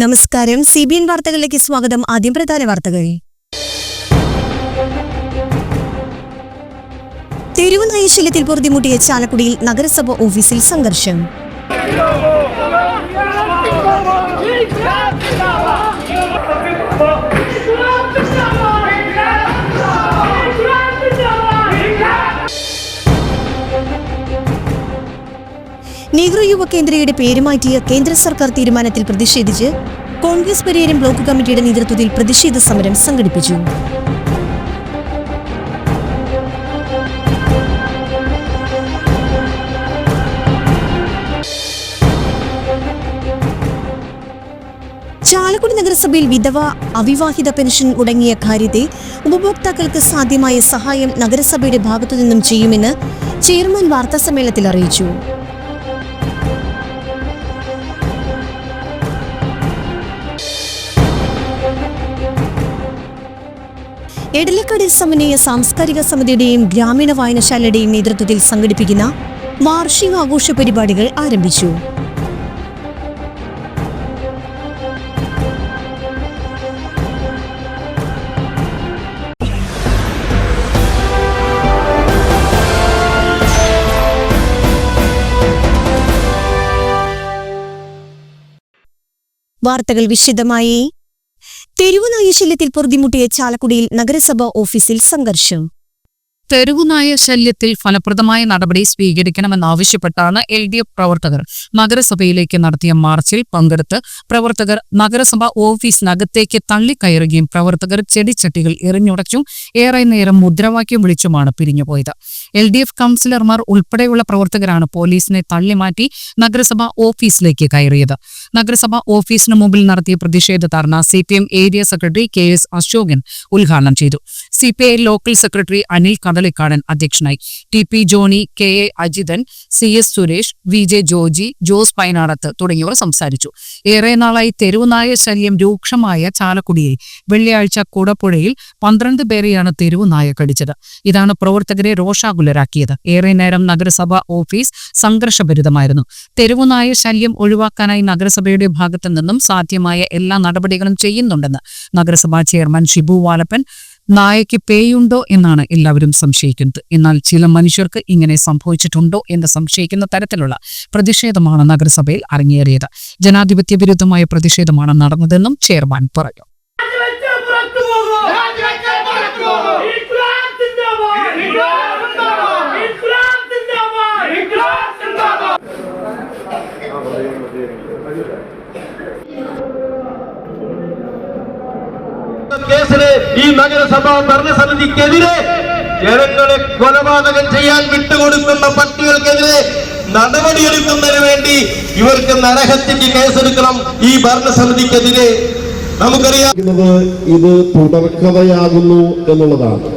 നമസ്കാരം. C B N വാർത്തകളിലേക്ക് സ്വാഗതം. ആദ്യം പ്രധാന വാർത്തകൾ. തെരുവ് നൈശല്യത്തിൽ പൊറുതിമുട്ടിയ ചാലക്കുടിയിൽ നഗരസഭ ഓഫീസിൽ സംഘർഷം. നെഹ്റു യുവ കേന്ദ്രയുടെ പേരുമാറ്റിയ കേന്ദ്ര സർക്കാർ തീരുമാനത്തിൽ പ്രതിഷേധിച്ച് കോൺഗ്രസ് പരിയാരം ബ്ലോക്ക് കമ്മിറ്റിയുടെ നേതൃത്വത്തിൽ പ്രതിഷേധ സമരം സംഘടിപ്പിച്ചു. ചാലക്കുടി നഗരസഭയിൽ വിധവ അവിവാഹിത പെൻഷൻ മുടങ്ങിയ കാര്യത്തെ ഉപഭോക്താക്കൾക്ക് സാധ്യമായ സഹായം നഗരസഭയുടെ ഭാഗത്തുനിന്നും ചെയ്യുമെന്ന് ചെയർമാൻ വാർത്താസമ്മേളനത്തിൽ അറിയിച്ചു. എടലക്കാട് സമന്വയ സാംസ്കാരിക സമിതിയുടെയും ഗ്രാമീണ വായനശാലയുടെയും നേതൃത്വത്തിൽ സംഘടിപ്പിക്കുന്ന വാർഷികാഘോഷ പരിപാടികൾ ആരംഭിച്ചു. വാർത്തകൾ വിശദമായി തെരുവ് നൈശല്യത്തിൽ പൊറുതിമുട്ടിയ ചാലക്കുടിയിൽ നഗരസഭ ഓഫീസിൽ സംഘർഷം. തെരുവുനായ ശല്യത്തിൽ ഫലപ്രദമായ നടപടി സ്വീകരിക്കണമെന്നാവശ്യപ്പെട്ടാണ് എൽ ഡി എഫ് പ്രവർത്തകർ നഗരസഭയിലേക്ക് നടത്തിയ മാർച്ചിൽ പങ്കെടുത്ത് പ്രവർത്തകർ നഗരസഭ ഓഫീസിനകത്തേക്ക് തള്ളിക്കയറുകയും പ്രവർത്തകർ ചെടിച്ചട്ടികൾ എറിഞ്ഞുടച്ചും ഏറെ നേരം മുദ്രാവാക്യം വിളിച്ചുമാണ് പിരിഞ്ഞുപോയത്. എൽ ഡി എഫ് കൗൺസിലർമാർ ഉൾപ്പെടെയുള്ള പ്രവർത്തകരാണ് പോലീസിനെ തള്ളിമാറ്റി നഗരസഭ ഓഫീസിലേക്ക് കയറിയത്. നഗരസഭ ഓഫീസിന് മുമ്പിൽ നടത്തിയ പ്രതിഷേധ ധർണ C P M area secretary K S Ashokan ഉദ്ഘാടനം ചെയ്തു. C P I local secretary Anil Kadalikkadan അധ്യക്ഷനായി. T P Johnny K A Ajithan C S Suresh V J Joji Jose Painadath തുടങ്ങിയവർ സംസാരിച്ചു. ഏറെ നാളായി തെരുവുനായ ശല്യം രൂക്ഷമായ ചാലക്കുടിയെ വെള്ളിയാഴ്ച കുടപ്പുഴയിൽ പന്ത്രണ്ട് പേരെയാണ് തെരുവുനായ കടിച്ചത്. ഇതാണ് പ്രവർത്തകരെ രോഷാകുലരാക്കിയത് ഏറെ നേരം നഗരസഭ ഓഫീസ് സംഘർഷഭരിതമായിരുന്നു. തെരുവുനായ ശല്യം ഒഴിവാക്കാനായി നഗരസഭയുടെ ഭാഗത്തു നിന്നും സാധ്യമായ എല്ലാ നടപടികളും ചെയ്യുന്നുണ്ടെന്ന് നഗരസഭാ ചെയർമാൻ ഷിബു വാലപ്പൻ നായയ്ക്ക് പേയുണ്ടോ എന്നാണ് എല്ലാവരും സംശയിക്കുന്നത്. എന്നാൽ ചില മനുഷ്യർക്ക് ഇങ്ങനെ സംഭവിച്ചിട്ടുണ്ടോ എന്ന് സംശയിക്കുന്ന തരത്തിലുള്ള പ്രതിഷേധമാണ് നഗരസഭയിൽ അരങ്ങേറിയത്. ജനാധിപത്യ വിരുദ്ധമായ പ്രതിഷേധമാണ് നടന്നതെന്നും ചെയർമാൻ പറഞ്ഞു. ഈ നഗരസഭാ ഭരണസമിതിക്കെതിരെ ജനങ്ങളെ കൊലപാതകം ചെയ്യാൻ വിട്ടുകൊടുക്കുന്ന പട്ടികൾക്കെതിരെ നടപടിയെടുക്കുന്നതിന് വേണ്ടി ഇവർക്ക് നരഹത്യക്ക് കേസെടുക്കണം ഈ ഭരണസമിതിക്കെതിരെ. നമുക്കറിയാം. ഇത് തുടർക്കഥയാകുന്നു എന്നുള്ളതാണ്.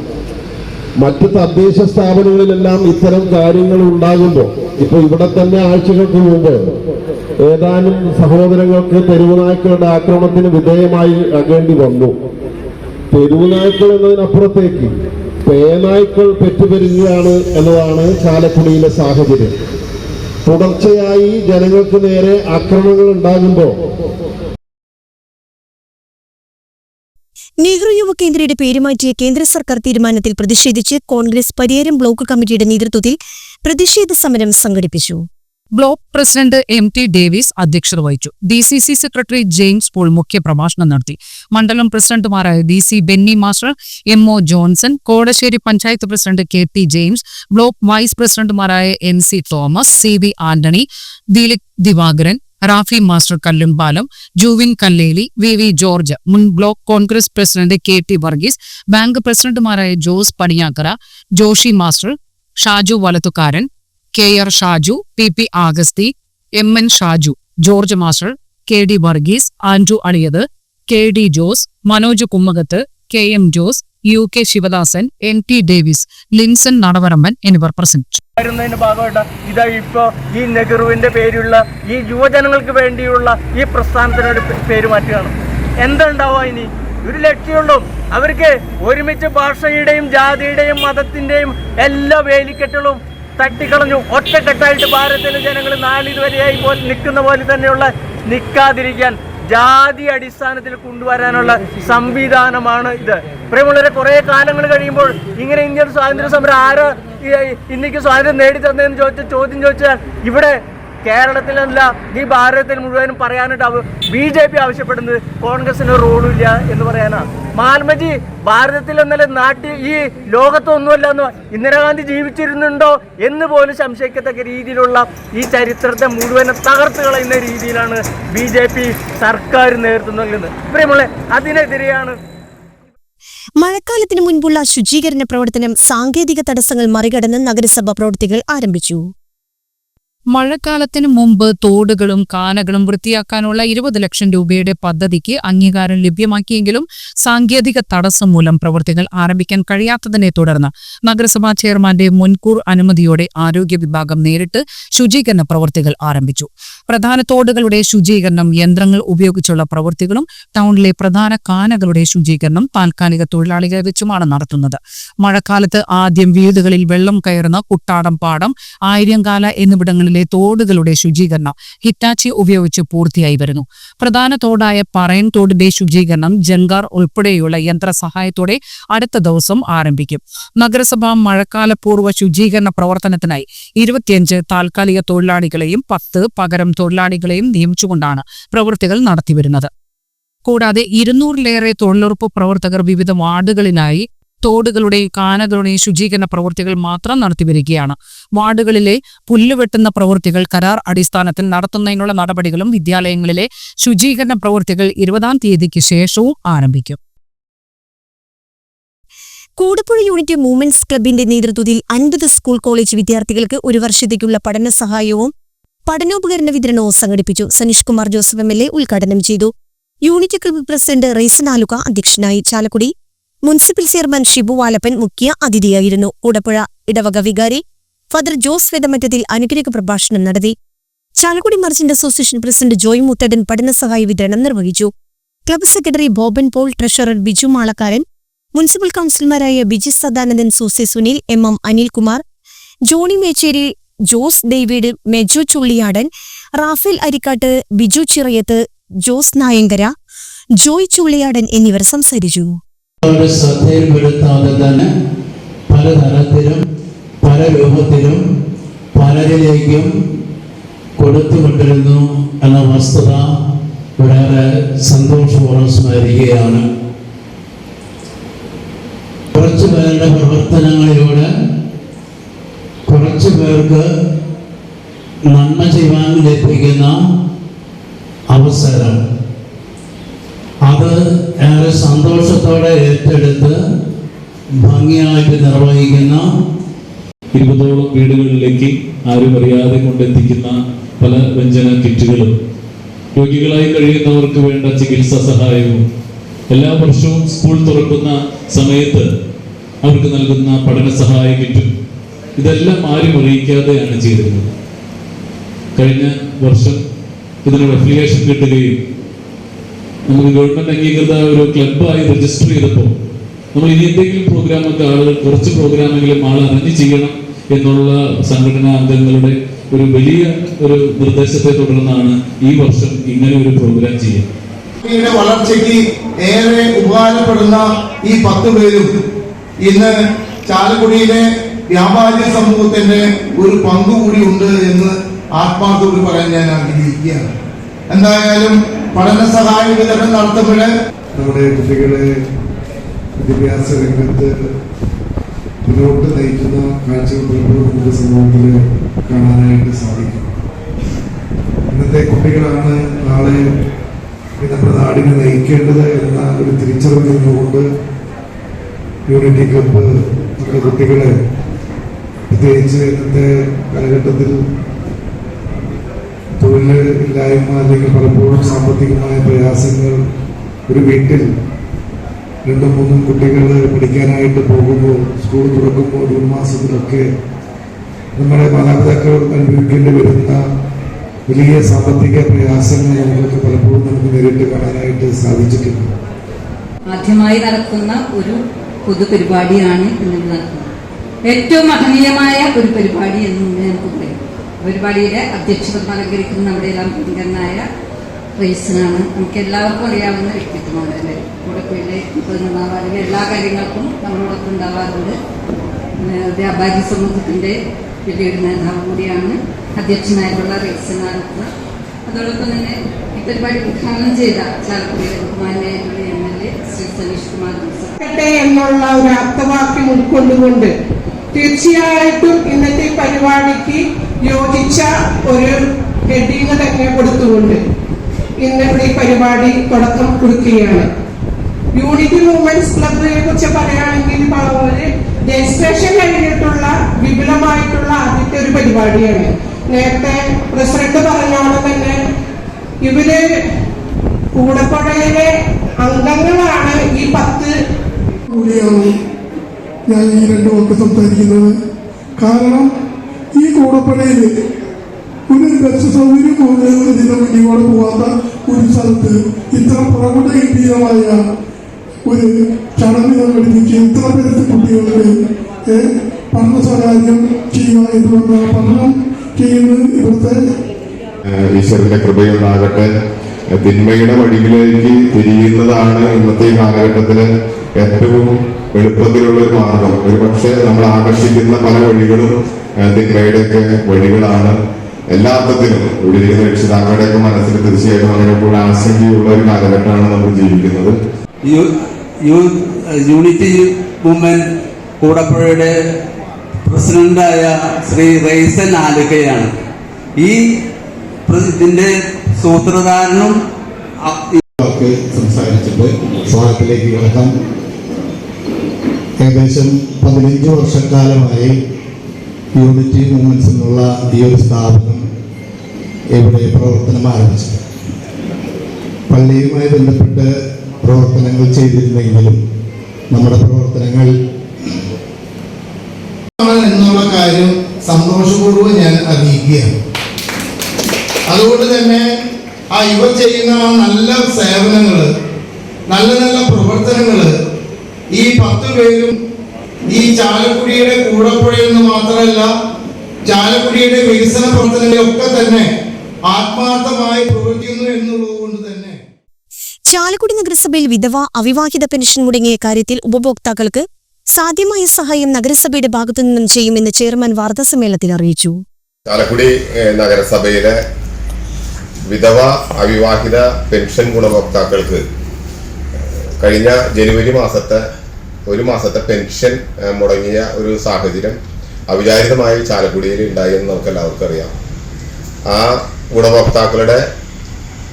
മറ്റ് തദ്ദേശ സ്ഥാപനങ്ങളിലെല്ലാം ഇത്തരം കാര്യങ്ങൾ ഉണ്ടാകുമ്പോൾ ഇപ്പൊ ഇവിടെ തന്നെ ആഴ്ചകൾക്ക് മുമ്പ് ഏതാനും സഹോദരങ്ങൾക്ക് തെരുവുനായ്ക്കളുടെ ആക്രമണത്തിന് വിധേയമായി ആകേണ്ടി വന്നു. തെരുവുനായ്ക്കൾ എന്നതിനപ്പുറത്തേക്ക് പേനായ്ക്കൾ പെറ്റുപെരുകയാണ് എന്നതാണ് ചാലക്കുടിയിലെ സാഹചര്യം. തുടർച്ചയായി ജനങ്ങൾക്ക് നേരെ ആക്രമണങ്ങൾ ഉണ്ടാകുമ്പോൾ നെഹ്റു യുവ കേന്ദ്രയുടെ പേര് മാറ്റിയ കേന്ദ്ര സർക്കാർ തീരുമാനത്തിൽ പ്രതിഷേധിച്ച് കോൺഗ്രസ് പരിയാരം ബ്ലോക്ക് കമ്മിറ്റിയുടെ നേതൃത്വത്തിൽ പ്രതിഷേധ സമരം സംഘടിപ്പിച്ചു. Block president M T Davis അധ്യക്ഷത വഹിച്ചു. D C C secretary James Paul മുഖ്യപ്രഭാഷണം നടത്തി. മണ്ഡലം പ്രസിഡന്റുമാരായ D C Benny master M O Johnson Kodassery panchayat president K T James block vice പ്രസിഡന്റുമാരായ N C Thomas C V Antony Dilik Divakaran Rafi master Kallumpalam Juvin Kalleli V V George മുൻ block Congress president K T Varghese bank പ്രസിഡന്റുമാരായ Jose Paniyakkara Joshi master Shaju Valathukaran K R Shaju P P Augusty M N Shaju George master K D Varghese Andrew Aliyath K D Jose Manoj Kummakath K M Jose U K Sivadasan N T Davis Linson Nadavaramman എന്നിവർ പ്രസംഗിച്ചു. വരുന്നതിന്റെ ഭാഗമായിട്ട് ഇതാ ഇപ്പോൾ ഈ നെഹ്റുവിന്റെ പേരുള്ള ഈ യുവജനങ്ങൾക്ക് വേണ്ടിയുള്ള ഈ പ്രസ്ഥാനത്തിനൊരു പേര് മാറ്റുകയാണ്. എന്തുണ്ടാവുക ഇനി? ഒരു ലക്ഷ്യമുള്ളൂ അവർക്ക് ഒരുമിച്ച് ഭാഷയുടെയും ജാതിയുടെയും മതത്തിന്റെയും എല്ലാ വേലിക്കെട്ടുകളും തട്ടിക്കളഞ്ഞു. ഒറ്റക്കെട്ടായിട്ട് ഭാരതത്തിലെ ജനങ്ങൾ നാലിതുവരെയായി പോലെ നിൽക്കുന്ന പോലെ തന്നെയുള്ള നിൽക്കാതിരിക്കാൻ ജാതി അടിസ്ഥാനത്തിൽ കൊണ്ടുവരാനുള്ള സംവിധാനമാണ് ഇത്. പ്രിയമുള്ളവരെ കുറേ കാലങ്ങൾ കഴിയുമ്പോൾ ഇങ്ങനെ ഇന്ത്യൻ സ്വാതന്ത്ര്യ സമരം ആര് ഇന്ത്യയ്ക്ക് സ്വാതന്ത്ര്യം നേടിത്തന്നതെന്ന് ചോദിച്ച ചോദ്യം ചോദിച്ചാൽ ഇവിടെ കേരളത്തിലല്ല ഈ ഭാരതത്തിൽ മുഴുവനും പറയാനായിട്ട് ബി ജെ പി ആവശ്യപ്പെടുന്നത് കോൺഗ്രസിന് റോളില്ല എന്ന് പറയാനാണ്. മാൽമജി ഭാരതത്തിൽ എന്നല്ല നാട്ടിൽ ഈ ലോകത്തൊന്നുമല്ല എന്ന് ഇന്ദിരാഗാന്ധി ജീവിച്ചിരുന്നുണ്ടോ എന്ന് പോലും സംശയിക്കത്തക്ക രീതിയിലുള്ള ഈ ചരിത്രത്തെ മുഴുവനെ തകർത്ത് കളയുന്ന രീതിയിലാണ് ബി ജെ പി സർക്കാർ നേതൃത്വം നൽകുന്നത് പ്രിയമുള്ള അതിനെതിരെയാണ് മഴക്കാലത്തിന് മുൻപുള്ള ശുചീകരണ പ്രവർത്തനം സാങ്കേതിക തടസ്സങ്ങൾ മറികടന്ന് നഗരസഭ പ്രവൃത്തികൾ ആരംഭിച്ചു. മഴക്കാലത്തിന് മുമ്പ് തോടുകളും കാനകളും വൃത്തിയാക്കാനുള്ള ഇരുപത് ലക്ഷം രൂപയുടെ പദ്ധതിക്ക് അംഗീകാരം ലഭ്യമാക്കിയെങ്കിലും സാങ്കേതിക തടസ്സം മൂലം പ്രവൃത്തികൾ ആരംഭിക്കാൻ കഴിയാത്തതിനെ തുടർന്ന് നഗരസഭാ ചെയർമാന്റെ മുൻകൂർ അനുമതിയോടെ ആരോഗ്യ വിഭാഗം നേരിട്ട് ശുചീകരണ പ്രവൃത്തികൾ ആരംഭിച്ചു. പ്രധാന തോടുകളുടെ ശുചീകരണം യന്ത്രങ്ങൾ ഉപയോഗിച്ചുള്ള പ്രവൃത്തികളും ടൗണിലെ പ്രധാന കാനകളുടെ ശുചീകരണം താൽക്കാലിക തൊഴിലാളികളെ വെച്ചുമാണ് നടത്തുന്നത്. മഴക്കാലത്ത് ആദ്യം വീടുകളിൽ വെള്ളം കയറുന്ന കുട്ടാടം പാടം ആയിര്യങ്കാല എന്നിവിടങ്ങളിലെ തോടുകളുടെ ശുചീകരണം ഹിറ്റാച്ചി ഉപയോഗിച്ച് പൂർത്തിയായി വരുന്നു. പ്രധാന തോടായ പറയൻ തോടിന്റെ ശുചീകരണം ജങ്കാർ ഉൾപ്പെടെയുള്ള യന്ത്ര സഹായത്തോടെ അടുത്ത ദിവസം ആരംഭിക്കും. നഗരസഭ മഴക്കാലപൂർവ ശുചീകരണ പ്രവർത്തനത്തിനായി ഇരുപത്തിയഞ്ച് താൽക്കാലിക തൊഴിലാളികളെയും പത്ത് പകരം തൊഴിലാളികളെയും നിയമിച്ചുകൊണ്ടാണ് പ്രവൃത്തികൾ നടത്തിവരുന്നത്. കൂടാതെ ഇരുന്നൂറിലേറെ തൊഴിലുറപ്പ് പ്രവർത്തകർ വിവിധ വാർഡുകളിലായി തോടുകളുടെയും കാനകളുടെയും ശുചീകരണ പ്രവൃത്തികൾ മാത്രം നടത്തിവരികയാണ് വാർഡുകളിലെ പുല്ലുവെട്ടുന്ന പ്രവൃത്തികൾ കരാർ അടിസ്ഥാനത്തിൽ നടത്തുന്നതിനുള്ള നടപടികളും വിദ്യാലയങ്ങളിലെ ശുചീകരണ പ്രവൃത്തികൾ ഇരുപതാം തീയതിക്ക് ശേഷവും ആരംഭിക്കും. കൂടപ്പുഴ യൂണിറ്റ് മൂവ്മെന്റ്സ് ക്ലബിന്റെ നേതൃത്വത്തിൽ അൻപത് സ്കൂൾ കോളേജ് വിദ്യാർത്ഥികൾക്ക് ഒരു വർഷത്തേക്കുള്ള പഠന സഹായവും പഠനോപകരണ വിതരണവും സംഘടിപ്പിച്ചു. Saneesh Kumar Joseph M L A ഉദ്ഘാടനം ചെയ്തു. Unit club president Raison Aluka അധ്യക്ഷനായി ചാലക്കുടി മുനിസിപ്പൽ ചെയർമാൻ ഷിബു വാലപ്പൻ മുഖ്യ അതിഥിയായിരുന്നു. കൂടപ്പുഴ ഇടവക വികാരി ഫാദർ ജോസ് വേദമറ്റത്തിൽ അനുഗ്രഹ പ്രഭാഷണം നടത്തി. Chalakudy merchant association president Joy Muthadan പഠനസഹായ വിതരണം നിർവഹിച്ചു. Club secretary Boban Paul treasurer Biju Malakkaran municipal കൌൺസിലർമാരായ Biji Sadanandan Susie Sunil M M Anilkumar Johnny Mecheri Jose David Meju Chulliyadan Raphael Arikkat Biju Chirayath Jose Nayankara Joy Chulliyadan എന്നിവർ സംസാരിച്ചു. അവരുടെ ശ്രദ്ധയിൽപ്പെടുത്താതെ തന്നെ പലതരത്തിലും പല രൂപത്തിലും പലരിലേക്കും കൊടുത്തുകൊണ്ടിരുന്നു എന്ന വസ്തുത വളരെ സന്തോഷപൂർവം സ്മരിക്കുകയാണ് കുറച്ചു പേരുടെ പ്രവർത്തനങ്ങളിലൂടെ കുറച്ചു പേർക്ക് നന്മ ചെയ്യാൻ ലഭിക്കുന്ന അവസരം. അത് ഏറെ സന്തോഷത്തോടെ ഏറ്റെടുത്ത് ഭംഗിയായിട്ട് നിർവഹിക്കുന്ന ഇരുപതോളം വീടുകളിലേക്ക് ആരും അറിയാതെ കൊണ്ടെത്തിക്കുന്ന പല വ്യഞ്ജന കിറ്റുകളും. രോഗികളായി കഴിയുന്നവർക്ക് വേണ്ട ചികിത്സാ സഹായവും എല്ലാ വർഷവും സ്കൂൾ തുറക്കുന്ന സമയത്ത് അവർക്ക് നൽകുന്ന പഠന സഹായ കിറ്റും ഇതെല്ലാം ആരും അറിയിക്കാതെയാണ് ചെയ്തിരുന്നത്. കഴിഞ്ഞ വർഷം ഇതിനൊരു അഫിലിയേഷൻ കിട്ടുകയും നമുക്ക് ഗവൺമെന്റ് അംഗീകൃത ഒരു ക്ലബായി രജിസ്റ്റർ ചെയ്തപ്പോൾ നമ്മൾ ഇനി എന്തെങ്കിലും പ്രോഗ്രാമൊക്കെ ആളുകൾ കുറച്ച് പ്രോഗ്രാമെങ്കിലും ആൾ അറിഞ്ഞ് ചെയ്യണം എന്നുള്ള സംഘടനാ അംഗങ്ങളുടെ ഒരു വലിയ ഒരു നിർദ്ദേശത്തെ തുടർന്നാണ് ഈ വർഷം ഇങ്ങനെ ഒരു പ്രോഗ്രാം ചെയ്യുന്നത്. വളർച്ചയ്ക്ക് ഏറെ ഉപകാരപ്പെടുന്ന ഈ പത്ത് പേരും ഇന്ന് ചാലക്കുടിയിലെ വ്യാപാരി സമൂഹത്തിന്റെ ഒരു പങ്കുകൂടി ഉണ്ട് എന്ന് ആത്മാർത്ഥോട് പറയാൻ ഞാൻ ആഗ്രഹിക്കുകയാണ്. എന്തായാലും പഠന സഹായ വിതരണം നടത്തുമ്പോൾ നമ്മുടെ കുട്ടികളെ വിദ്യാഭ്യാസ രംഗത്ത് മുന്നോട്ട് നയിക്കുന്ന കാഴ്ചകൾ സമൂഹത്തിൽ കാണാനായിട്ട് സാധിക്കും. ഇന്നത്തെ കുട്ടികളാണ് നാളെ നമ്മുടെ നാടിനെ നയിക്കേണ്ടത് എന്ന ഒരു തിരിച്ചറിവ് നിന്നുകൊണ്ട് യൂണിറ്റി ക്ലബ്ബ് നമ്മുടെ കുട്ടികളെ പ്രത്യേകിച്ച് ഇന്നത്തെ കാലഘട്ടത്തിൽ തൊഴിൽ ഇല്ലായ്മ അല്ലെങ്കിൽ പലപ്പോഴും സാമ്പത്തികമായ പ്രയാസങ്ങൾ ഒരു വീട്ടിൽ രണ്ടും മൂന്നും കുട്ടികൾ പഠിക്കാനായിട്ട് പോകുമ്പോൾ സ്കൂൾ തുറക്കുമ്പോൾ ജൂൺ മാസത്തിലൊക്കെ നമ്മുടെ മാതാപിതാക്കൾ അനുഭവിക്കേണ്ടി വരുന്ന വലിയ സാമ്പത്തിക പ്രയാസങ്ങൾ നമുക്കൊക്കെ പലപ്പോഴും നമുക്ക് നേരിട്ട് കാണാനായിട്ട് സാധിച്ചിട്ടുണ്ട്. ആദ്യമായി നടക്കുന്ന ഒരു പൊതുപരിപാടിയാണ് ഇന്ന് നടക്കുന്നത്. ഏറ്റവും മഹനീയമായ ഒരു പരിപാടി എന്ന് നമുക്ക് പറയാം. പരിപാടിയുടെ അധ്യക്ഷത അലങ്കരിക്കുന്ന നമ്മുടെ എല്ലാം പ്രിയങ്കരനായ റേസിനാണ്. നമുക്ക് എല്ലാവർക്കും അറിയാവുന്ന വ്യക്തിത്വമാണ് അല്ലേ? കൂടപ്പുഴയിലെ പ്രതിനിധാവാറിലെ എല്ലാ കാര്യങ്ങൾക്കും നമ്മളോടൊപ്പം ഉണ്ടാവാറുണ്ട്. വ്യാപാരി സമൂഹത്തിന്റെ വലിയൊരു നേതാവ് കൂടിയാണ് അധ്യക്ഷനായിട്ടുള്ള റേസിനാണ് അതോടൊപ്പം തന്നെ ഈ പരിപാടി ഉദ്ഘാടനം ചെയ്ത ചാലക്കുടിയിലെ ബഹുമാനായിട്ടുള്ള M L A Shri Saneesh Kumar എന്നുള്ള ഒരു അർത്ഥവാക്യം ഉൾക്കൊണ്ടുകൊണ്ട് തീർച്ചയായിട്ടും ഇന്നത്തെ പരിപാടിക്ക് യോജിച്ച ഒരു ഹെഡിങ് തന്നെ കൊടുത്തുകൊണ്ട് ഇന്നിവിടെ ഈ പരിപാടി തുടക്കം കൊടുക്കുകയാണ് യൂണിറ്റി മൂവ്മെന്റ്സ് ക്ലബിനെ കുറിച്ച് പറയുകയാണെങ്കിൽ പറഞ്ഞത് രജിസ്ട്രേഷൻ കഴിഞ്ഞിട്ടുള്ള വിപുലമായിട്ടുള്ള ആദ്യത്തെ ഒരു പരിപാടിയാണ്. നേരത്തെ പ്രസിഡന്റ് പറഞ്ഞോളം തന്നെ ഇവർ കൂടപ്പുഴയിലെ അംഗങ്ങളാണ് ഈ പത്ത് കൂടിയാണ് ഞാൻ ഈ രണ്ടു വാക്ക് സംസാരിക്കുന്നത്. കാരണം ഈ കൂടപ്പടയിൽ ഒരു ബസ് സൗകര്യം പോലും ഒരു ദിനം പോകാത്ത ഒരു സ്ഥലത്ത് ഇത്ര പ്രൗഢഗംഭീരമായ ഒരു ചടങ്ങ് സംഘടിപ്പിച്ച് ഇത്ര പേരത്തെ കുട്ടികൾക്ക് പഠന സഹായം ചെയ്യുക എന്നുള്ള പഠനം ചെയ്യുന്നത് ഇവിടുത്തെ ഈശ്വരന്റെ കൃപയുണ്ടാകട്ടെ. തിന്മയുടെ വഴിയിലേക്ക് തിരിയുന്നതാണ് ഇന്നത്തെ കാലഘട്ടത്തിൽ ഏറ്റവും എളുപ്പത്തിലുള്ള ഒരു മാർഗം. ഒരു പക്ഷേ നമ്മൾ ആകർഷിക്കുന്ന പല വഴികളും തിന്മയുടെയൊക്കെ വഴികളാണ് എല്ലാ അർത്ഥത്തിലും രക്ഷിതാക്കളുടെ ഒക്കെ രക്ഷിതാക്കളുടെയൊക്കെ മനസ്സിൽ തീർച്ചയായിട്ടും അങ്ങനെ ഇപ്പോൾ ആശങ്കയുള്ള ഒരു കാലഘട്ടമാണ് നമ്മൾ ജീവിക്കുന്നത്. യൂണിറ്റി മൂവ്മെന്റ് കൂടപ്പുഴയുടെ പ്രസിഡന്റായ ശ്രീ റൈസൻ ആലുക്കയാണ് ഈ ഇതിന്റെ സൂത്രധാരണം സംസാരിച്ചിട്ട് സ്വാഗതത്തിലേക്ക് കിടക്കാം. ഏകദേശം പതിനഞ്ച് വർഷക്കാലമായി യൂണിറ്റി മൂവ്മെന്റ്സ് എന്നുള്ള ഈ ഒരു സ്ഥാപനം ഇവിടെ പ്രവർത്തനം ആരംഭിച്ചത് പള്ളിയുമായി ബന്ധപ്പെട്ട് പ്രവർത്തനങ്ങൾ ചെയ്തിരുന്നെങ്കിലും നമ്മുടെ പ്രവർത്തനങ്ങൾ എന്നുള്ള കാര്യം സന്തോഷപൂർവം ഞാൻ അറിയിക്കുകയാണ്. അതുകൊണ്ട് തന്നെ ആ ഇവർ ചെയ്യുന്ന നല്ല സേവനങ്ങൾ നല്ല നല്ല പ്രവർത്തനങ്ങൾ ഈ പത്ത് പേരും ഈ ചാലക്കുടിയുടെ കൂടപ്പുഴയിൽ നിന്ന് മാത്രമല്ല ചാലക്കുടിയുടെ വികസന പ്രവർത്തനങ്ങളൊക്കെ തന്നെ ആത്മാർത്ഥമായി പ്രവർത്തിക്കുന്നു എന്നുള്ളത് കൊണ്ട് തന്നെ. ചാലക്കുടി നഗരസഭയിൽ വിധവ അവിവാഹിത പെൻഷൻ മുടങ്ങിയ കാര്യത്തിൽ ഉപഭോക്താക്കൾക്ക് സാധ്യമായ സഹായം നഗരസഭയുടെ ഭാഗത്തു നിന്നും ചെയ്യുമെന്ന് ചെയർമാൻ വാർത്താസമ്മേളനത്തിൽ അറിയിച്ചു. ചാലക്കുടി നഗരസഭയിലെ വിധവ അവിവാഹിത പെൻഷൻ ഗുണഭോക്താക്കൾക്ക് കഴിഞ്ഞ ജനുവരി മാസത്തെ ഒരു മാസത്തെ പെൻഷൻ മുടങ്ങിയ ഒരു സാഹചര്യം അവിചാരിതമായി ചാലക്കുടിയിൽ ഉണ്ടായി എന്ന് നമുക്ക് എല്ലാവർക്കും അറിയാം. ആ ഗുണഭോക്താക്കളുടെ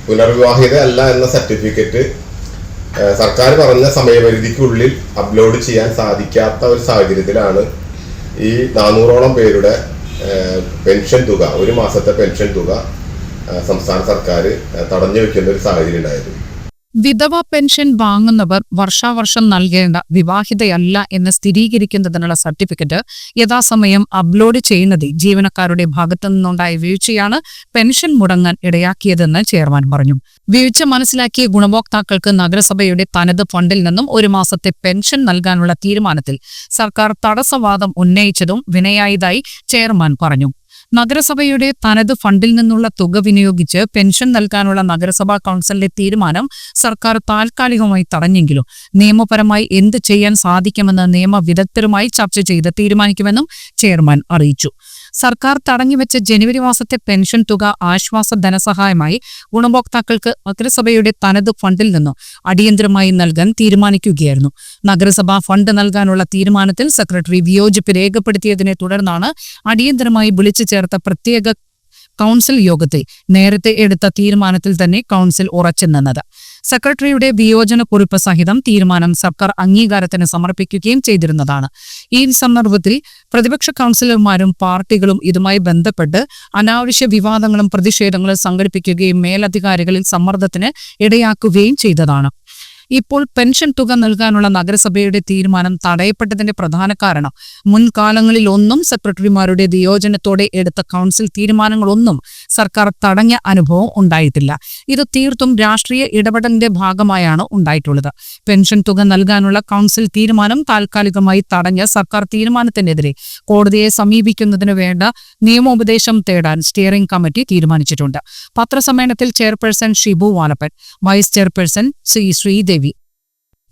പുനർവിവാഹിത അല്ല എന്ന സർട്ടിഫിക്കറ്റ് സർക്കാർ പറഞ്ഞ സമയപരിധിക്കുള്ളിൽ അപ്ലോഡ് ചെയ്യാൻ സാധിക്കാത്ത ഒരു സാഹചര്യത്തിലാണ് ഈ നാനൂറോളം പേരുടെ പെൻഷൻ തുക ഒരു മാസത്തെ പെൻഷൻ തുക സംസ്ഥാന സർക്കാർ തടഞ്ഞു വെക്കുന്ന ഒരു സാഹചര്യം ഉണ്ടായത്. വിധവ പെൻഷൻ വാങ്ങുന്നവർ വർഷാവർഷം നൽകേണ്ട വിവാഹിതയല്ല എന്ന് സ്ഥിരീകരിക്കുന്നതിനുള്ള സർട്ടിഫിക്കറ്റ് യഥാസമയം അപ്ലോഡ് ചെയ്യുന്നതിൽ ജീവനക്കാരുടെ ഭാഗത്തു നിന്നുണ്ടായ വീഴ്ചയാണ് പെൻഷൻ മുടങ്ങാൻ ഇടയാക്കിയതെന്ന് ചെയർമാൻ പറഞ്ഞു. വീഴ്ച മനസ്സിലാക്കിയ ഗുണഭോക്താക്കൾക്ക് നഗരസഭയുടെ തനത് ഫണ്ടിൽ നിന്നും ഒരു മാസത്തെ പെൻഷൻ നൽകാനുള്ള തീരുമാനത്തിൽ സർക്കാർ തടസ്സവാദം ഉന്നയിച്ചതും വിനയായതായി ചെയർമാൻ പറഞ്ഞു. നഗരസഭയുടെ തനത് ഫണ്ടിൽ നിന്നുള്ള തുക വിനിയോഗിച്ച് പെൻഷൻ നൽകാനുള്ള നഗരസഭാ കൗൺസിലിന്റെ തീരുമാനം സർക്കാർ താൽക്കാലികമായി തടഞ്ഞെങ്കിലും നിയമപരമായി എന്ത് ചെയ്യാൻ സാധിക്കുമെന്ന് നിയമവിദഗ്ധരുമായി ചർച്ച ചെയ്ത് തീരുമാനിക്കുമെന്നും ചെയർമാൻ അറിയിച്ചു. സർക്കാർ തടഞ്ഞുവെച്ച ജനുവരി മാസത്തെ പെൻഷൻ തുക ആശ്വാസ ധനസഹായമായി ഗുണഭോക്താക്കൾക്ക് നഗരസഭയുടെ തനത് ഫണ്ടിൽ നിന്നും അടിയന്തരമായി നൽകാൻ തീരുമാനിക്കുകയായിരുന്നു. നഗരസഭ ഫണ്ട് നൽകാനുള്ള തീരുമാനത്തിൽ സെക്രട്ടറി വിയോജിപ്പ് രേഖപ്പെടുത്തിയതിനെ തുടർന്നാണ് അടിയന്തരമായി വിളിച്ചു ചേർത്ത പ്രത്യേക കൗൺസിൽ യോഗത്തിൽ നേരത്തെ എടുത്ത തീരുമാനത്തിൽ തന്നെ കൗൺസിൽ ഉറച്ചു നിന്നത്. സെക്രട്ടറിയുടെ വിയോജന കുറിപ്പ് സഹിതം തീരുമാനം സർക്കാർ അംഗീകാരത്തിന് സമർപ്പിക്കുകയും ചെയ്തിരുന്നതാണ്. ഈ സന്ദർഭത്തിൽ പ്രതിപക്ഷ കൗൺസിലർമാരും പാർട്ടികളും ഇതുമായി ബന്ധപ്പെട്ട് അനാവശ്യ വിവാദങ്ങളും പ്രതിഷേധങ്ങളും സംഘടിപ്പിക്കുകയും മേലധികാരികളിൽ സമ്മർദ്ദത്തിന് ഇടയാക്കുകയും ചെയ്തതാണ്. ഇപ്പോൾ പെൻഷൻ തുക നൽകാനുള്ള നഗരസഭയുടെ തീരുമാനം തടയപ്പെട്ടതിന്റെ പ്രധാന കാരണം. മുൻകാലങ്ങളിൽ ഒന്നും സെക്രട്ടറിമാരുടെ വിയോജനത്തോടെ എടുത്ത കൗൺസിൽ തീരുമാനങ്ങളൊന്നും സർക്കാർ തടഞ്ഞ അനുഭവം ഉണ്ടായിട്ടില്ല. ഇത് തീർത്തും രാഷ്ട്രീയ ഇടപെടലിന്റെ ഭാഗമായാണ് ഉണ്ടായിട്ടുള്ളത്. പെൻഷൻ തുക നൽകാനുള്ള കൗൺസിൽ തീരുമാനം താൽക്കാലികമായി തടഞ്ഞ സർക്കാർ തീരുമാനത്തിനെതിരെ കോടതിയെ സമീപിക്കുന്നതിന് വേണ്ട നിയമോപദേശം തേടാൻ സ്റ്റിയറിംഗ് കമ്മിറ്റി തീരുമാനിച്ചിട്ടുണ്ട്. പത്രസമ്മേളനത്തിൽ chairperson Shibu Valappan vice chairperson C Sreedevi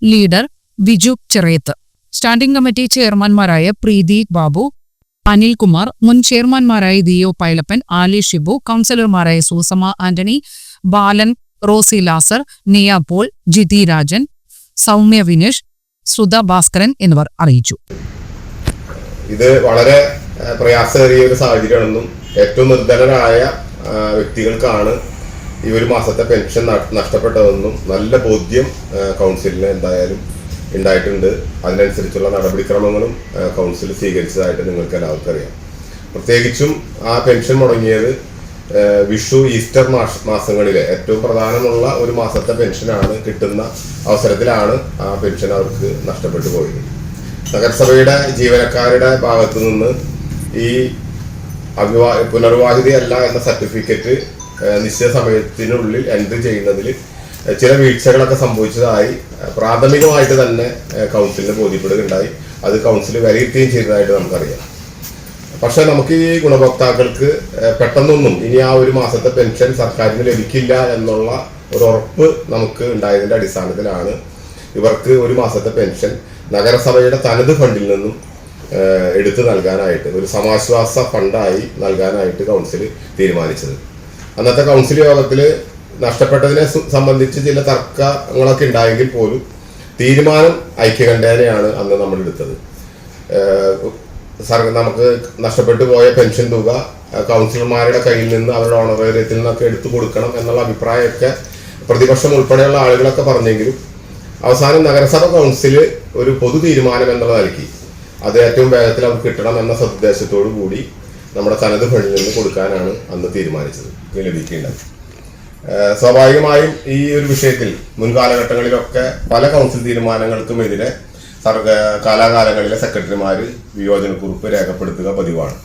leader Viju Chirayath. Standing committee ചെയർമാൻമാരായ Preethi Babu Anilkumar മുൻ ചെയർമാൻമാരായ ദിയോ പൈലപ്പൻ ആലി ഷിബു കൗൺസിലർമാരായ Susamma Antony Balan Rosy Lazar Niya Paul Jithi Rajan Soumya Vineesh Sudha Bhaskaran എന്നിവർ അറിയിച്ചു. ഇത് വളരെ പ്രയാസമേറിയ ഒരു സാഹചര്യമാണെന്നും ഏറ്റവും നിർധനരായ വ്യക്തികൾക്കാണ് ഈ ഒരു മാസത്തെ പെൻഷൻ നഷ്ടപ്പെട്ടതെന്നും നല്ല ബോധ്യം കൗൺസിലിന് എന്തായാലും ഉണ്ടായിട്ടുണ്ട്. അതിനനുസരിച്ചുള്ള നടപടിക്രമങ്ങളും കൗൺസിൽ സ്വീകരിച്ചതായിട്ട് നിങ്ങൾക്ക് എല്ലാവർക്കും അറിയാം. പ്രത്യേകിച്ചും ആ പെൻഷൻ മുടങ്ങിയത് വിഷു ഈസ്റ്റർ മാസ മാസങ്ങളിലെ ഏറ്റവും പ്രധാനമുള്ള ഒരു മാസത്തെ പെൻഷനാണ് കിട്ടുന്ന അവസരത്തിലാണ് ആ പെൻഷൻ അവർക്ക് നഷ്ടപ്പെട്ടു പോയത്. നഗരസഭയുടെ ജീവനക്കാരുടെ ഭാഗത്തു നിന്ന് ഈ അവിവാ പുനർവാഹിതയല്ല എന്ന സർട്ടിഫിക്കറ്റ് നിശ്ചിത സമയത്തിനുള്ളിൽ എൻട്രി ചെയ്യുന്നതിൽ ചില വീഴ്ചകളൊക്കെ സംഭവിച്ചതായി പ്രാഥമികമായിട്ട് തന്നെ കൗൺസിലിന് ബോധ്യപ്പെടുകയുണ്ടായി. അത് കൗൺസിൽ വിലയിരുത്തുകയും ചെയ്തതായിട്ട് നമുക്കറിയാം. പക്ഷെ നമുക്ക് ഈ ഗുണഭോക്താക്കൾക്ക് പെട്ടെന്നൊന്നും ഇനി ആ ഒരു മാസത്തെ പെൻഷൻ സർക്കാരിന് ലഭിക്കില്ല എന്നുള്ള ഒരു ഉറപ്പ് നമുക്ക് ഉണ്ടായതിന്റെ അടിസ്ഥാനത്തിലാണ് ഇവർക്ക് ഒരു മാസത്തെ പെൻഷൻ നഗരസഭയുടെ തനത് ഫണ്ടിൽ നിന്നും എടുത്തു നൽകാനായിട്ട് ഒരു സമാശ്വാസ ഫണ്ടായി നൽകാനായിട്ട് കൗൺസിൽ തീരുമാനിച്ചത്. അന്നത്തെ കൗൺസിൽ യോഗത്തിൽ നഷ്ടപ്പെട്ടതിനെ സംബന്ധിച്ച് ചില തർക്കങ്ങളൊക്കെ ഉണ്ടായെങ്കിൽ പോലും തീരുമാനം ഐക്യകണ്ഠേനയാണ് അന്ന് നമ്മൾ എടുത്തത് സർ നമുക്ക് നഷ്ടപ്പെട്ടു പോയ പെൻഷൻ തുക കൗൺസിലർമാരുടെ കയ്യിൽ നിന്ന് അവരുടെ ഓണറേറിയത്തിൽ നിന്നൊക്കെ എടുത്തു കൊടുക്കണം എന്നുള്ള അഭിപ്രായമൊക്കെ പ്രതിപക്ഷം ഉൾപ്പെടെയുള്ള ആളുകളൊക്കെ പറഞ്ഞെങ്കിലും അവസാനം നഗരസഭ കൗൺസിൽ ഒരു പൊതു തീരുമാനം എന്നുള്ളത് നൽകി അത് ഏറ്റവും വേഗത്തിൽ അവർക്ക് കിട്ടണം എന്ന സദ്ദേശത്തോടു കൂടി നമ്മുടെ തനത് ഫണ്ടിൽ നിന്ന് കൊടുക്കാനാണ് അന്ന് തീരുമാനിച്ചത്. ഇത് ലഭിക്കേണ്ടത്. സ്വാഭാവികമായും ഈ ഒരു വിഷയത്തിൽ മുൻകാലഘട്ടങ്ങളിലൊക്കെ പല കൗൺസിൽ തീരുമാനങ്ങൾക്കുമെതിരെ സർഗ കാലാകാലങ്ങളിലെ സെക്രട്ടറിമാർ വിയോജനക്കുറിപ്പ് രേഖപ്പെടുത്തുക പതിവാണ്.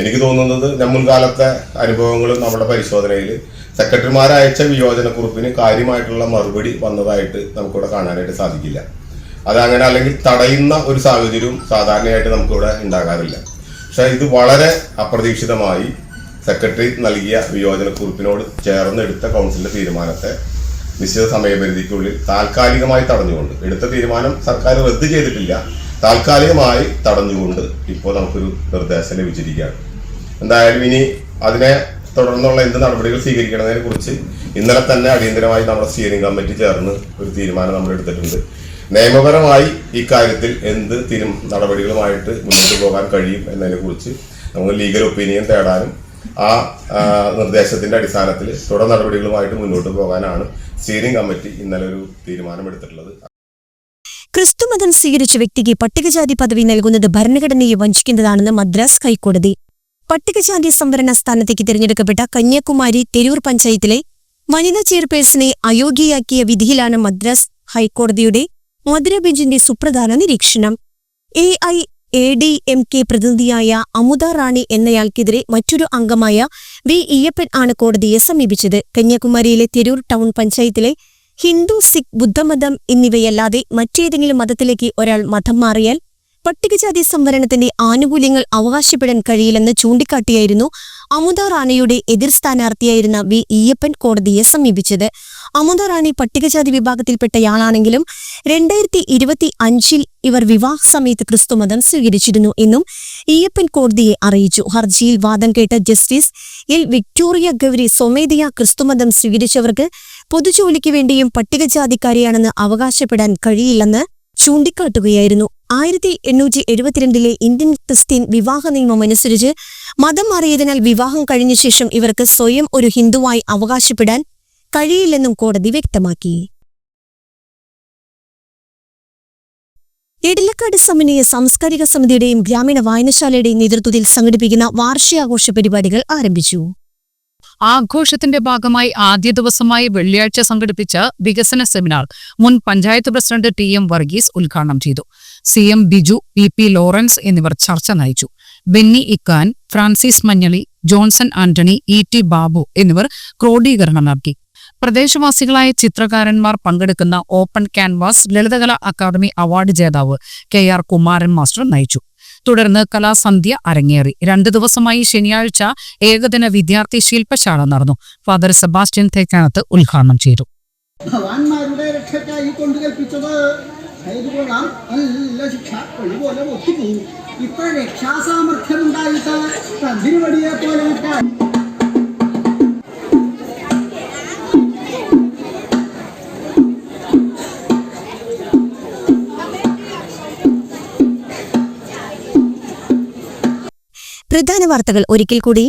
എനിക്ക് തോന്നുന്നത് മുൻകാലത്തെ അനുഭവങ്ങളും നമ്മുടെ പരിശോധനയിൽ സെക്രട്ടറിമാർ അയച്ച വിയോജനക്കുറിപ്പിന് കാര്യമായിട്ടുള്ള മറുപടി വന്നതായിട്ട് നമുക്കിവിടെ കാണാനായിട്ട് സാധിക്കില്ല. അതങ്ങനെ അല്ലെങ്കിൽ തടയുന്ന ഒരു സാഹചര്യവും സാധാരണയായിട്ട് നമുക്കിവിടെ ഉണ്ടാകാറില്ല. പക്ഷെ ഇത് വളരെ അപ്രതീക്ഷിതമായി സെക്രട്ടറി നൽകിയ വിയോജനക്കുറിപ്പിനോട് ചേർന്നെടുത്ത കൗൺസിലിന്റെ തീരുമാനത്തെ നിശ്ചിത സമയപരിധിക്കുള്ളിൽ താൽക്കാലികമായി തടഞ്ഞുകൊണ്ട് എടുത്ത തീരുമാനം സർക്കാർ റദ്ദ് ചെയ്തിട്ടില്ല താൽക്കാലികമായി തടഞ്ഞുകൊണ്ട് ഇപ്പോൾ നമുക്കൊരു നിർദ്ദേശം ലഭിച്ചിരിക്കുകയാണ്. എന്തായാലും ഇനി അതിനെ തുടർന്നുള്ള എന്ത് നടപടികൾ സ്വീകരിക്കണതിനെ കുറിച്ച് ഇന്നലെ തന്നെ അടിയന്തരമായി നമ്മുടെ സ്റ്റിയറിംഗ് കമ്മിറ്റി ചേർന്ന് ഒരു തീരുമാനം നമ്മൾ എടുത്തിട്ടുണ്ട്. നിയമപരമായി ഇക്കാര്യത്തിൽ എന്ത് തിരും നടപടികളുമായിട്ട് മുന്നോട്ട് പോകാൻ കഴിയും എന്നതിനെ കുറിച്ച് നമുക്ക് ലീഗൽ ഒപ്പീനിയൻ തേടാനും ആ, നിർദ്ദേശത്തിന്റെ അടിസ്ഥാനത്തിൽ തുടർ നടപടികളുമായിട്ട് മുന്നോട്ട് പോകാനാണ് സ്റ്റിയറിംഗ് കമ്മിറ്റി ഇന്നലെ ഒരു തീരുമാനമെടുത്തിട്ടുള്ളത്. ക്രിസ്തുമതം സ്വീകരിച്ച വ്യക്തിക്ക് പട്ടികജാതി പദവി നൽകുന്നത് ഭരണഘടനയെ വഞ്ചിക്കുന്നതാണെന്ന് മദ്രാസ് ഹൈക്കോടതി. പട്ടികജാതി സംവരണ സ്ഥാനത്തേക്ക് തിരഞ്ഞെടുക്കപ്പെട്ട കന്യാകുമാരി തെരൂർ പഞ്ചായത്തിലെ വനിതാ ചെയർപേഴ്സണെ അയോഗ്യയാക്കിയ വിധിയിലാണ് മദ്രാസ് ഹൈക്കോടതിയുടെ മധുര ബെഞ്ചിന്റെ സുപ്രധാന നിരീക്ഷണം. A I A D M K പ്രതിനിധിയായ Amutha Rani എന്നയാൾക്കെതിരെ മറ്റൊരു അംഗമായ വി ഇയ്യപ്പൻ ആണ് കോടതിയെ സമീപിച്ചത്. കന്യാകുമാരിയിലെ തിരൂർ ടൗൺ പഞ്ചായത്തിലെ ഹിന്ദു സിഖ് ബുദ്ധമതം എന്നിവയല്ലാതെ മറ്റേതെങ്കിലും മതത്തിലേക്ക് ഒരാൾ മതം മാറിയാൽ പട്ടികജാതി സംവരണത്തിന്റെ ആനുകൂല്യങ്ങൾ അവകാശപ്പെടാൻ കഴിയില്ലെന്ന് ചൂണ്ടിക്കാട്ടിയായിരുന്നു അമുദ റാണയുടെ എതിർ സ്ഥാനാർത്ഥിയായിരുന്ന വി ഈയപ്പൻ കോടതിയെ സമീപിച്ചത്. അമുദ റാണി പട്ടികജാതി വിഭാഗത്തിൽപ്പെട്ടയാളാണെങ്കിലും രണ്ടായിരത്തി ഇരുപത്തി അഞ്ചിൽ ഇവർ വിവാഹ സമയത്ത് ക്രിസ്തുമതം സ്വീകരിച്ചിരുന്നു എന്നും ഈയപ്പൻ കോടതിയെ അറിയിച്ചു. ഹർജിയിൽ വാദം കേട്ട ജസ്റ്റിസ് എൽ വിക്ടോറിയ ഗൗരി സ്വമേധയ ക്രിസ്തുമതം സ്വീകരിച്ചവർക്ക് പൊതുജോലിക്ക് വേണ്ടിയും പട്ടികജാതിക്കാരിയാണെന്ന് അവകാശപ്പെടാൻ കഴിയില്ലെന്ന് ചൂണ്ടിക്കാട്ടുകയായിരുന്നു. ആയിരത്തി എണ്ണൂറ്റി എഴുപത്തിരണ്ടിലെ ഇന്ത്യൻ ക്രിസ്ത്യൻ വിവാഹ നിയമം അനുസരിച്ച് മതം മാറിയതിനാൽ വിവാഹം കഴിഞ്ഞ ശേഷം ഇവർക്ക് സ്വയം ഒരു ഹിന്ദുവായി അവകാശപ്പെടാൻ കഴിയില്ലെന്നും കോടതി വ്യക്തമാക്കി. ഇടലക്കാട് സമന്വയ സാംസ്കാരിക സമിതിയുടെയും ഗ്രാമീണ വായനശാലയുടെയും നേതൃത്വത്തിൽ സംഘടിപ്പിക്കുന്ന വാർഷികാഘോഷ പരിപാടികൾ ആരംഭിച്ചു. ആഘോഷത്തിന്റെ ഭാഗമായി ആദ്യ ദിവസമായി വെള്ളിയാഴ്ച സംഘടിപ്പിച്ച വികസന സെമിനാർ മുൻ panchayat president T M Varghese ഉദ്ഘാടനം ചെയ്തു. C M Biju P P Lawrence എന്നിവർ ചർച്ച നയിച്ചു. Benny Ikkan Francis Manjali Johnson Antony E T Babu എന്നിവർ ക്രോഡീകരണം നടത്തി പ്രദേശവാസികളായ ചിത്രകാരന്മാർ പങ്കെടുക്കുന്ന open canvas Lalithakala academy award ജേതാവ് കെ ആർ കുമാരൻ മാസ്റ്റർ നയിച്ചു. തുടർന്ന് കലാസന്ധ്യ അരങ്ങേറി. രണ്ടു ദിവസമായി ശനിയാഴ്ച ഏകദിന വിദ്യാർത്ഥി ശില്പശാല നടന്നു. ഫാദർ സെബാസ്റ്റ്യൻ തേക്കാനത്ത് ഉദ്ഘാടനം ചെയ്തു. ഭഗവാന്മാരുടെ രക്ഷയ്ക്കായി കൊണ്ട് ചെയ്തുകൊള്ളാം നല്ല ശിക്ഷ. ഒഴിപോലെ ഒത്തുപോകും. ഇത്ര രക്ഷാസാമർഥ്യം ഉണ്ടായിട്ട് തന്തിരുവടിയെ പോലെ പ്രധാന വാർത്തകൾ ഒരിക്കൽ കൂടി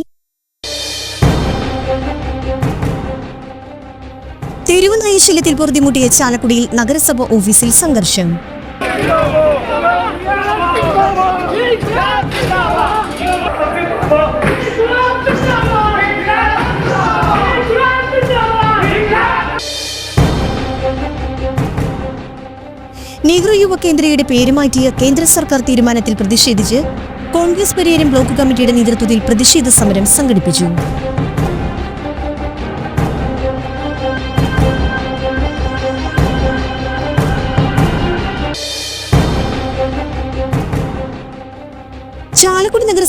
തെരുവ് നൈശല്യത്തിൽ പൊറുതിമുട്ടിയ ചാലക്കുടിയിൽ നഗരസഭ ഓഫീസിൽ സംഘർഷം. നെഹ്റു യുവ കേന്ദ്രയുടെ പേര് മാറ്റിയ കേന്ദ്ര സർക്കാർ തീരുമാനത്തിൽ പ്രതിഷേധിച്ച് കോൺഗ്രസ് പരിയാരം ബ്ലോക്ക് കമ്മിറ്റിയുടെ നേതൃത്വത്തിൽ പ്രതിഷേധ സമരം സംഘടിപ്പിച്ചു.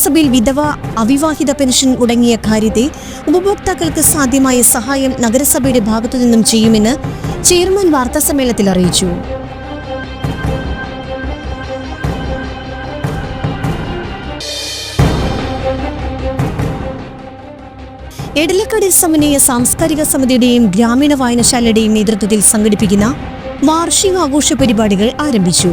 നഗരസഭയിൽ വിധവ അവിവാഹിത പെൻഷൻ മുടങ്ങിയ കാര്യത്തെ ഉപഭോക്താക്കൾക്ക് സാധ്യമായ സഹായം നഗരസഭയുടെ ഭാഗത്തുനിന്നും ചെയ്യുമെന്ന് ചെയർമാൻ വാർത്താസമ്മേളനത്തിൽ അറിയിച്ചു. എടലക്കാട് സമന്വയ സാംസ്കാരിക സമിതിയുടെയും ഗ്രാമീണ വായനശാലയുടെയും നേതൃത്വത്തിൽ സംഘടിപ്പിക്കുന്ന വാർഷിക ആഘോഷ പരിപാടികൾ ആരംഭിച്ചു.